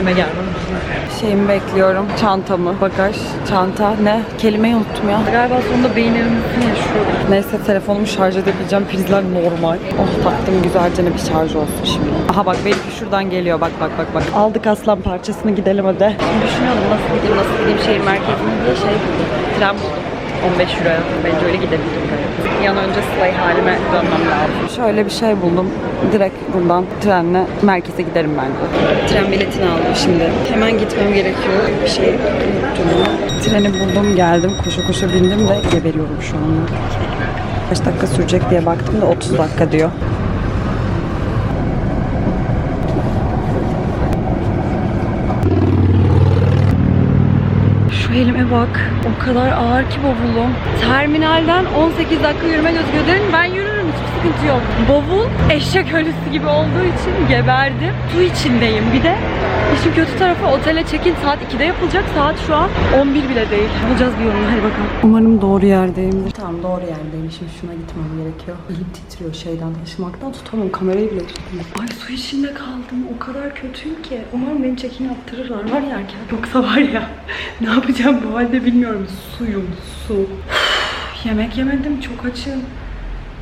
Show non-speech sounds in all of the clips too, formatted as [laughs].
kendime gelmem. Şeyimi bekliyorum. Çantamı, bagaj, çanta ne? Kelimeyi unuttum ya. Galiba sonunda beynimizin yaşıyorum. Neyse telefonumu şarj edebileceğim. Prizler normal. Oh taktım güzelce bir şarj olsun şimdi. Aha bak benimki şuradan geliyor. Bak bak bak bak. Aldık aslan parçasını gidelim hadi. Şimdi düşünüyordum nasıl gideyim, nasıl gideyim şehir merkezine diye şey buldum. Tren buldum. 15 euroya. Bence öyle gidebilirim. Bir an önce Slay halime dönmem lazım. Şöyle bir şey buldum. Direkt buradan trenle merkeze giderim bence. Tren biletini aldım şimdi. Hemen gitmem gerekiyor. Bir şey unuttum. Treni buldum geldim. Koşa koşa bindim de geberiyorum şu anda. Kaç dakika sürecek diye baktım da 30 dakika diyor. Şu elime bak. O kadar ağır ki bavulum. Terminalden 18 dakika yürüme gözüküyor. Dedim ben yürürüm hiçbir sıkıntı yok. Bavul eşek ölüsü gibi olduğu için geberdim. Su içindeyim. Bir de işin kötü tarafı otele check-in saat 2'de yapılacak. Saat şu an 11 bile değil. Bulacağız bir yolunu. Hadi bakalım. Umarım doğru yerdeyimdir. Tamam doğru yerdeyim. Şimdi şuna gitmem gerekiyor. Elim titriyor şeyden taşımaktan tutamam. Kamerayı bile tutamam. Ay su içinde kaldım. O kadar kötüyüm ki. Umarım beni check-in yaptırırlar var yerken. Yoksa var ya [laughs] ne yapacağım bu halde bilmiyorum. Suyum, su. Yemek yemedim. Çok açım.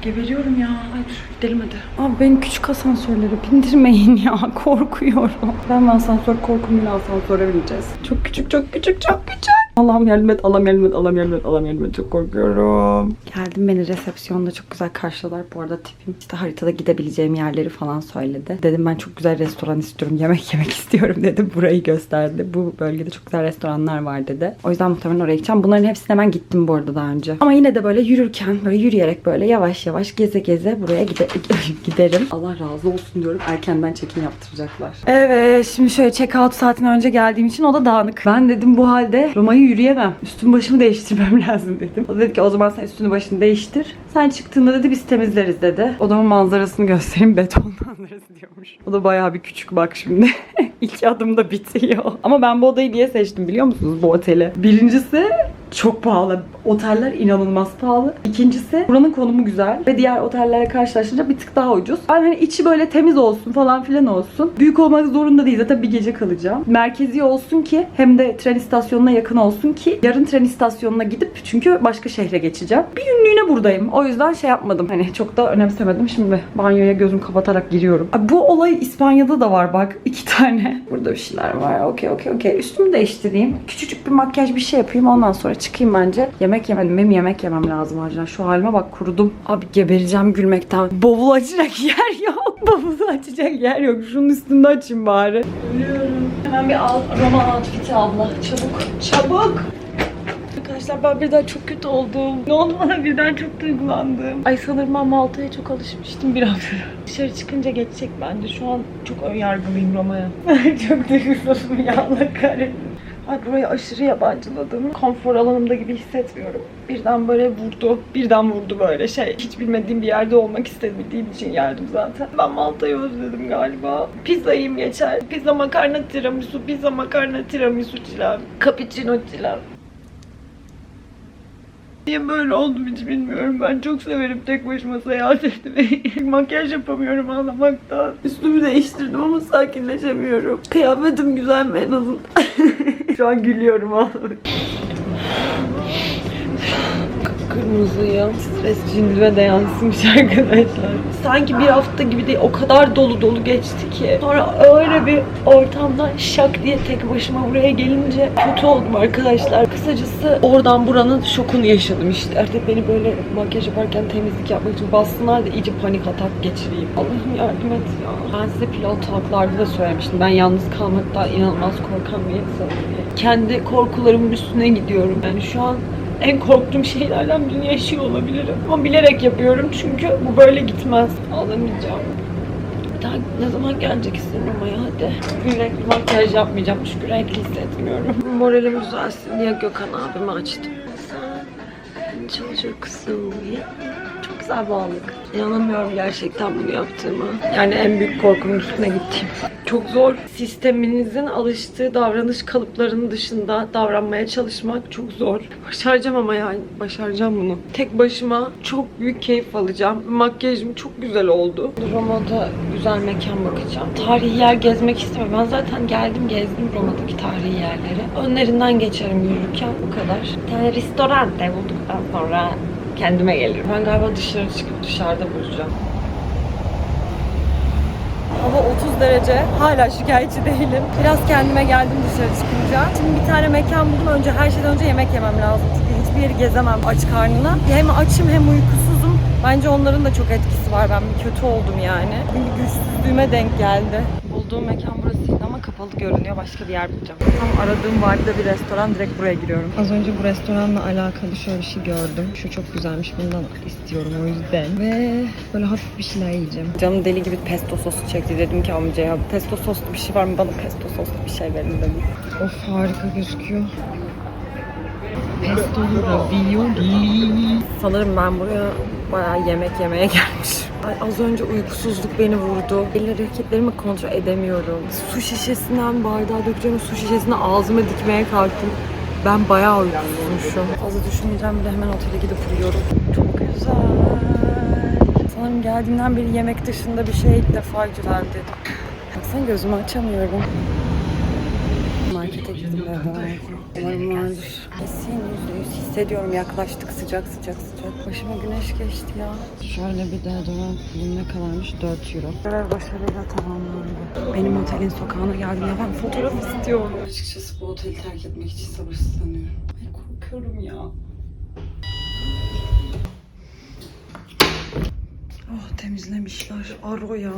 Geberiyorum ya. Ay dur gidelim hadi. Abi beni küçük asansörlere bindirmeyin ya. [laughs] Korkuyorum. Ben asansör korkumuyla asansöre bineceğiz. Çok küçük, çok küçük, çok küçük. Allah'ım yardım et, Allah'ım yardım et, Allah'ım yardım et, Allah'ım yardım et. Çok korkuyorum. Geldim beni resepsiyonda çok güzel karşıladılar. Bu arada tipim işte haritada gidebileceğim yerleri falan söyledi. Dedim ben çok güzel restoran istiyorum, yemek [laughs] yemek istiyorum dedim. Burayı gösterdi. Bu bölgede çok güzel restoranlar var dedi. O yüzden muhtemelen oraya gideceğim. Bunların hepsine hemen gittim bu arada daha önce. Ama yine de böyle yürürken, böyle yürüyerek böyle yavaş yavaş geze geze buraya gide [laughs] giderim. Allah razı olsun diyorum. Erkenden check-in yaptıracaklar. Evet şimdi şöyle check-out saatine önce geldiğim için o da dağınık. Ben dedim bu halde Roma'yı yürüyemem. Üstüm başımı değiştirmem [laughs] lazım dedim. O dedi ki o zaman sen üstünü başını değiştir. Sen çıktığında dedi biz temizleriz dedi. Odamın manzarasını göstereyim. Beton [laughs] manzarası diyormuş. O da bayağı bir küçük bak şimdi. [laughs] İlk adımda bitiyor. Ama ben bu odayı niye seçtim biliyor musunuz bu oteli? Birincisi çok pahalı. Oteller inanılmaz pahalı. İkincisi buranın konumu güzel ve diğer otellerle karşılaştırınca bir tık daha ucuz. Ben hani içi böyle temiz olsun falan filan olsun. Büyük olmak zorunda değil. Zaten bir gece kalacağım. Merkezi olsun ki hem de tren istasyonuna yakın olsun ki yarın tren istasyonuna gidip çünkü başka şehre geçeceğim. Bir günlüğüne buradayım. O yüzden şey yapmadım. Hani çok da önemsemedim. Şimdi banyoya gözüm kapatarak giriyorum. Bu olay İspanya'da da var bak. [laughs] iki tane. Burada bir şeyler var. Okey okey okey. Üstümü değiştireyim. Küçücük bir makyaj bir şey yapayım. Ondan sonra çıkayım bence. Yemek yemedim. Benim yemek yemem lazım acilen. Şu halime bak kurudum. Abi gebereceğim gülmekten. Bavul açacak [laughs] yer yok. Bavulu açacak yer yok. Şunun üstünde açayım bari. Hemen bir al, Roma outfit'i abla. Çabuk. Çabuk. Arkadaşlar ben birden çok kötü oldum. Ne oldu bana birden çok duygulandım. Ay sanırım ben Malta'ya çok alışmıştım bir hafta. [laughs] Dışarı çıkınca geçecek bence. Şu an çok ön yargılıyım Roma'ya. [laughs] çok duygusalım ya Allah kahretsin. Ay burayı aşırı yabancıladım. Konfor alanımda gibi hissetmiyorum. Birden böyle vurdu. Birden vurdu böyle şey. Hiç bilmediğim bir yerde olmak istemediğim için geldim zaten. Ben Malta'yı özledim galiba. Pizza yiyeyim geçer. Pizza makarna tiramisu, pizza makarna tiramisu çilem. Cappuccino çilem. Niye böyle oldum hiç bilmiyorum. Ben çok severim tek başıma seyahat etmeyi. [laughs] Makyaj yapamıyorum ağlamaktan. Üstümü değiştirdim ama sakinleşemiyorum. Kıyafetim güzel mi en azından? [laughs] Şu an gülüyorum ağlamak. [laughs] Kırmızıya stres cildime de yansımış [laughs] arkadaşlar. Sanki bir hafta gibi değil o kadar dolu dolu geçti ki. Sonra öyle bir ortamdan şak diye tek başıma buraya gelince kötü oldum arkadaşlar. Kısacası oradan buranın şokunu yaşadım işte. Artık beni böyle makyaj yaparken temizlik yapmak için bassınlar da iyice panik atak geçireyim. Allah'ım yardım et ya. Ben size pilot talklarda da söylemiştim. Ben yalnız kalmaktan inanılmaz korkan bir insanım. Kendi korkularımın üstüne gidiyorum. Yani şu an en korktuğum şeylerden birini yaşıyor olabilirim. Ama bilerek yapıyorum çünkü bu böyle gitmez. Ağlamayacağım. Daha ne zaman geleceksin Roma'ya hadi. Bugün renkli makyaj yapmayacağım çünkü renkli hissetmiyorum. Moralim düzelsin diye Gökhan abimi açtım. Sen çocuksun ya. Çok güzel bağlılık. İnanamıyorum gerçekten bunu yaptığıma. Yani en büyük korkumun üstüne gittim. Çok zor. Sisteminizin alıştığı davranış kalıplarının dışında davranmaya çalışmak çok zor. Başaracağım ama yani. Başaracağım bunu. Tek başıma çok büyük keyif alacağım. Makyajım çok güzel oldu. Roma'da güzel mekan bakacağım. Tarihi yer gezmek istemiyorum. Ben zaten geldim gezdim Roma'daki tarihi yerleri. Önlerinden geçerim yürürken bu kadar. Bir tane restoran bulduktan sonra kendime gelirim. Ben galiba dışarı çıkıp dışarıda bulacağım. Hava 30 derece. Hala şikayetçi değilim. Biraz kendime geldim dışarı çıkınca. Şimdi bir tane mekan buldum. Önce her şeyden önce yemek yemem lazım. Çünkü hiçbir yeri gezemem aç karnına. Hem açım hem uykusuzum. Bence onların da çok etkisi var. Ben bir kötü oldum yani. Bir güçsüzlüğüme denk geldi. Bulduğum mekan kapalı görünüyor. Başka bir yer bulacağım. Tam aradığım vadide bir restoran. Direkt buraya giriyorum. Az önce bu restoranla alakalı şöyle bir şey gördüm. Şu çok güzelmiş. Bundan istiyorum o yüzden. Ve böyle hafif bir şeyler yiyeceğim. Canım deli gibi pesto sosu çekti. Dedim ki amcaya pesto soslu bir şey var mı? Bana pesto soslu bir şey verin dedim. Of harika gözüküyor. Pesto ravioli. Sanırım ben buraya bayağı yemek yemeye gelmişim. Ay, az önce uykusuzluk beni vurdu. El hareketlerimi kontrol edemiyorum. Su şişesinden bardağa dökeceğim su şişesini ağzıma dikmeye kalktım. Ben bayağı uykusuzmuşum. Fazla düşünmeyeceğim bir de hemen otele gidip uyuyorum. Çok güzel. Sanırım geldiğimden beri yemek dışında bir şey ilk defa güzel dedim. Baksana gözümü açamıyorum. Markete girdim ve Umarım vardır. Kesin yüzde yüz hissediyorum yaklaştık sıcak sıcak sıcak. Başıma güneş geçti ya. Şöyle bir deodorant bunun ne kadarmış? 4 euro. Görev başarıyla tamamlandı. Benim otelin sokağına geldim ya ben fotoğraf istiyorum. Açıkçası bu oteli terk etmek için sabırsızlanıyorum. Ay korkuyorum ya. Oh temizlemişler. Aro ya.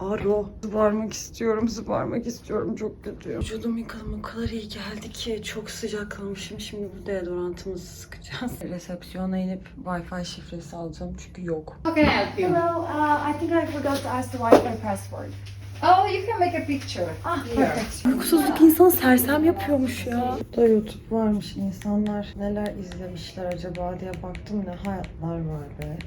Aro. Zıbarmak istiyorum, zıbarmak istiyorum. Çok kötü. Vücudum yıkadım o kadar iyi geldi ki. Çok sıcaklamışım. Şimdi bu deodorantımızı sıkacağız. [laughs] Resepsiyona inip Wi-Fi şifresi alacağım çünkü yok. How can I help you? Hello, uh, I think I forgot to ask the Wi-Fi password. Oh, you can make a picture. Ah, perfect. Uykusuzluk insanı sersem yapıyormuş ya. Da YouTube varmış. insanlar neler izlemişler acaba diye baktım ne hayatlar var be.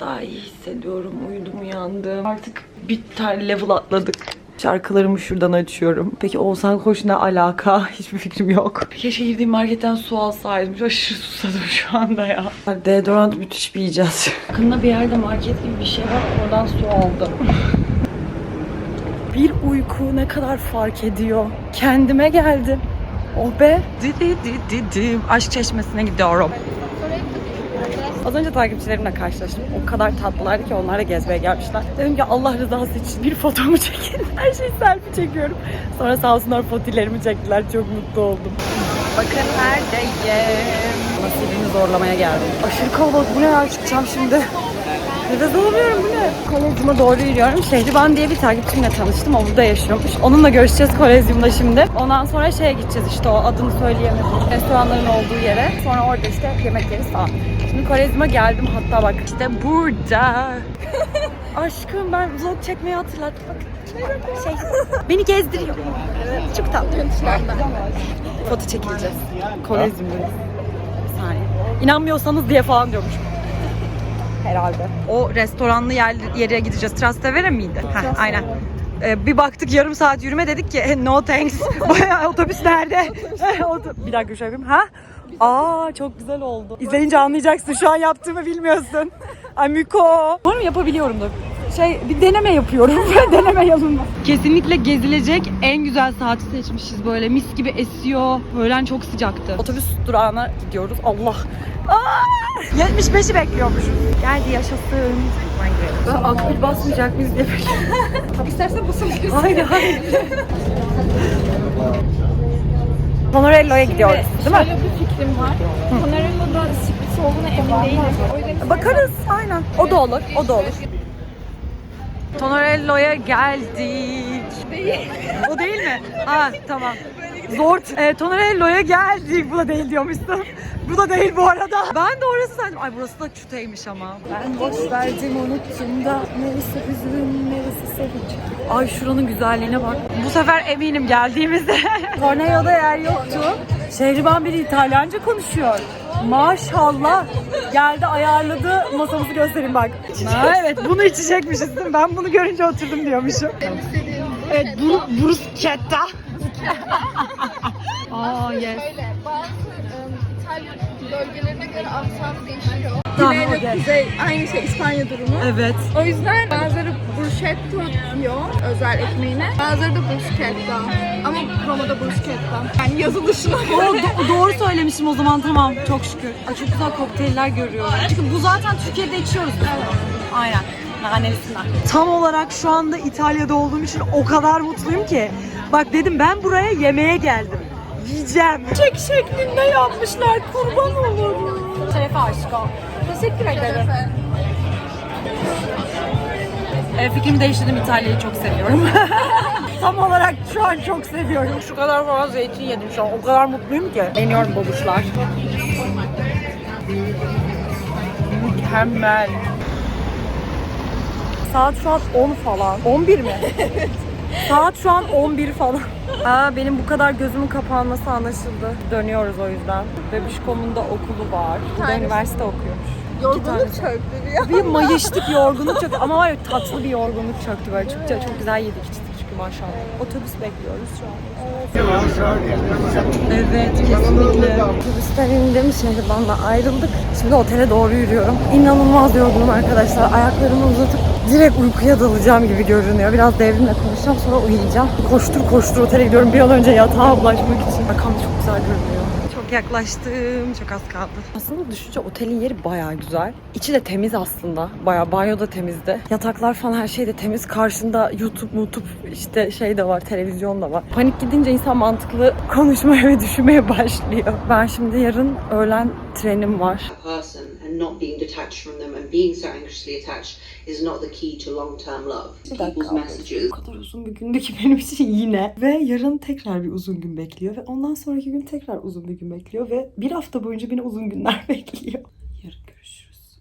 Daha iyi hissediyorum. Uyudum uyandım. Artık bir tane level atladık. Şarkılarımı şuradan açıyorum. Peki Oğuzhan Koç ne alaka? [laughs] Hiçbir fikrim yok. Keşke girdiğim marketten su alsaydım. Çok aşırı susadım şu anda ya. Deodorant müthiş bir icat. Yakında bir yerde market gibi bir şey var. Oradan su aldım. Bir uyku ne kadar fark ediyor. Kendime geldim. Oh be. Didi didi Aşk çeşmesine gidiyorum. Az önce takipçilerimle karşılaştım. O kadar tatlılardı ki onlar da gezmeye gelmişler. Dedim ki Allah rızası için bir fotomu [laughs] çekin. Her şeyi selfie çekiyorum. Sonra sağ olsunlar fotilerimi çektiler. Çok mutlu oldum. Bakın neredeyim. Nasibimi zorlamaya geldim. Aşırı kalabalık. Bu ne ya? Çıkacağım şimdi. Nefes alamıyorum bu ne? Kolezyum'a doğru yürüyorum. Şehriban diye bir takipçimle tanıştım. O burada yaşıyormuş. Onunla görüşeceğiz Kolezyum'da şimdi. Ondan sonra şeye gideceğiz işte o adını söyleyemediğim restoranların olduğu yere. Sonra orada işte yemek yeriz falan. Şimdi Kolezyum'a geldim hatta bak. işte burada. [laughs] Aşkım ben vlog çekmeyi hatırlattım. Bak şey, beni gezdiriyor. Çok tatlı. Foto çekileceğiz. Kolezyum'dayız. Bir saniye. İnanmıyorsanız diye falan diyormuş herhalde. O restoranlı yer, yere gideceğiz. Trastevere miydi? Heh, aynen. Ee, bir baktık yarım saat yürüme dedik ki "Eh, no thanks. [laughs] Bayağı otobüs nerede? [laughs] Bir dakika şöyle yapayım. Ha? Aa çok güzel oldu. İzleyince anlayacaksın. Şu an yaptığımı bilmiyorsun. Ay Miko. Umarım yapabiliyorumdur. Şey bir deneme yapıyorum. [laughs] deneme yolunda. Kesinlikle gezilecek en güzel saati seçmişiz böyle. Mis gibi esiyor. Öğlen çok sıcaktı. Otobüs durağına gidiyoruz. Allah. Aa! 75'i bekliyormuşuz. Geldi yaşasın. Ben akbil basmayacak mıyız diye bekliyorum. İstersen basabilirsin. Hayır hayır. [laughs] Honorello'ya gidiyoruz değil mi? Şöyle bir fikrim var. Panarello'da sürpriz olduğuna emin değilim. O yüzden Bakarız aynen. O da olur, o da olur. Tonorello'ya geldik. Bu değil mi? Ha tamam. Zort. E, Tonorello'ya geldik. Bu da değil diyormuşsun. Bu da değil bu arada. Ben de orası sandım. Ay burası da çuteymiş ama. Ben boş verdim unuttum da. Neresi üzülüm, neresi sevinç. Ay şuranın güzelliğine bak. Bu sefer eminim geldiğimizde. Tornado'da yer yoktu. Şehriban biri İtalyanca konuşuyor. Maşallah. Geldi ayarladı masamızı göstereyim bak. Ha, evet bunu içecekmişiz değil mi? Ben bunu görünce oturdum diyormuşum. Evet buru, bruschetta. [laughs] Aa yes. Öyle. Bazı İtalyan bölgelerine göre aksanı değişiyor. Tamam, Güney ve kuzey aynı şey İspanya durumu. Evet. O yüzden bazıları bruschetta diyor özel ekmeğine. Bazıları da bruschetta. Ama Roma'da bruschetta. Yani yazılışına O, göre. do- doğru söylemişim o zaman tamam çok şükür. Ay, çok güzel kokteyller görüyorum. Çünkü bu zaten Türkiye'de içiyoruz biz. Aynen. Nanelisinden. Tam olarak şu anda İtalya'da olduğum için o kadar mutluyum ki. Bak dedim ben buraya yemeğe geldim. Yiyeceğim. Çek şeklinde yapmışlar kurban olurum. Şerefe aşkım. Teşekkür ederim. E, fikrimi değiştirdim İtalya'yı çok seviyorum. [laughs] Tam olarak şu an çok seviyorum. Şu kadar falan zeytin yedim şu an. O kadar mutluyum ki. Deniyorum babuşlar. Mükemmel. Saat şu an 10 falan. 11 mi? [laughs] Saat şu an 11 falan. Aa, benim bu kadar gözümün kapanması anlaşıldı. Dönüyoruz o yüzden. Bebişkom'un da okulu var. Bu da üniversite okuyormuş. Yorgunluk çöktü Bir mayıştık yorgunluk çöktü ama var ya tatlı bir yorgunluk çöktü böyle çok, çok güzel yedik içtik çünkü maşallah. Otobüs bekliyoruz şu an. Evet kesinlikle. Otobüsten indim Şehriban'la ayrıldık. Şimdi otele doğru yürüyorum. İnanılmaz yorgunum arkadaşlar. Ayaklarımı uzatıp direkt uykuya dalacağım gibi görünüyor. Biraz devrimle konuşacağım sonra uyuyacağım. Koştur koştur otele gidiyorum bir an önce yatağa ulaşmak için. Arkam çok güzel görünüyor. Çok yaklaştım. Çok az kaldı. Aslında düşünce otelin yeri bayağı güzel. İçi de temiz aslında. Bayağı banyo da temizdi. Yataklar falan her şey de temiz. Karşında YouTube, YouTube işte şey de var, televizyon da var. Panik gidince insan mantıklı konuşmaya ve düşünmeye başlıyor. Ben şimdi yarın öğlen trenim var. person and not being detached from them and being so anxiously attached is not the key to long-term love. People's messages Bu kadar uzun bir gündü ki [laughs] benim için yine. Ve yarın tekrar bir uzun gün bekliyor. Ve ondan sonraki gün tekrar uzun bir gün bekliyor. Ve bir hafta boyunca beni uzun günler [laughs] bekliyor. Yarın görüşürüz.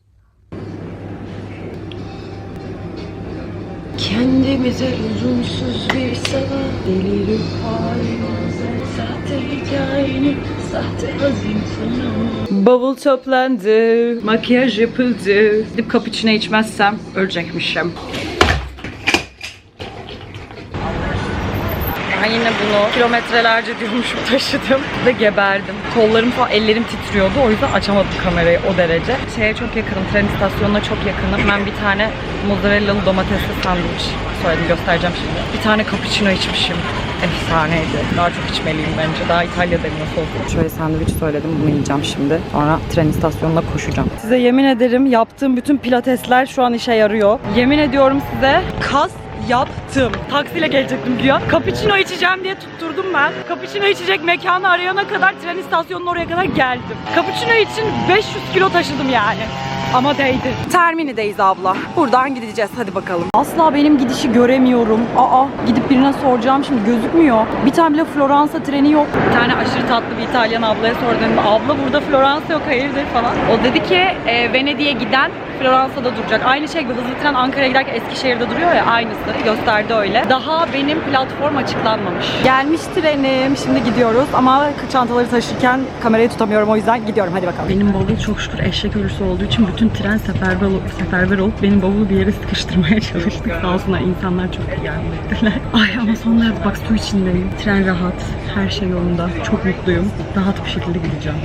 Kendimize lüzumsuz bir sabah Deli ruh halimize Sahte hikayenin Sahte hazin sonu Bavul toplandı, makyaj yapıldı. Gidip cappuccino içmezsem ölecekmişim. Ben yine bunu kilometrelerce diyormuşum [laughs] taşıdım ve geberdim. Kollarım falan, ellerim titriyordu. O yüzden açamadım kamerayı o derece. Şeye çok yakınım, tren istasyonuna çok yakınım. Ben bir tane mozzarella'lı domatesli sandviç söyledim, göstereceğim şimdi. Bir tane cappuccino içmişim. Efsaneydi. Daha çok içmeliyim bence. Daha İtalya'dayım nasıl olsa. Şöyle sandviç söyledim. Bunu yiyeceğim şimdi. Sonra tren istasyonuna koşacağım. Size yemin ederim yaptığım bütün pilatesler şu an işe yarıyor. Yemin ediyorum size kas yaptım. Taksiyle gelecektim güya. Cappuccino içeceğim diye tutturdum ben. Cappuccino içecek mekanı arayana kadar tren istasyonunun oraya kadar geldim. Cappuccino için 500 kilo taşıdım yani. Ama değdi. Termini'deyiz abla. Buradan gideceğiz hadi bakalım. Asla benim gidişi göremiyorum. Aa gidip birine soracağım şimdi gözükmüyor. Bir tane bile Floransa treni yok. Bir tane aşırı tatlı bir İtalyan ablaya sordum. Abla burada Floransa yok hayırdır falan. O dedi ki e, Venedik'e giden Floransa'da duracak. Aynı şey gibi hızlı tren Ankara'ya giderken Eskişehir'de duruyor ya aynısı. Gösterdi öyle. Daha benim platform açıklanmamış. Gelmiş trenim. Şimdi gidiyoruz ama çantaları taşırken kamerayı tutamıyorum o yüzden gidiyorum. Hadi bakalım. Benim bavul çok şükür eşek ölüsü olduğu için bütün tren seferber, ol- seferber olup benim bavulu bir yere sıkıştırmaya çalıştık. Sağ olsunlar insanlar çok iyi. [laughs] Ay ama sonra bak su içindeyim. Tren rahat. Her şey yolunda. Çok mutluyum. Rahat bir şekilde gideceğim.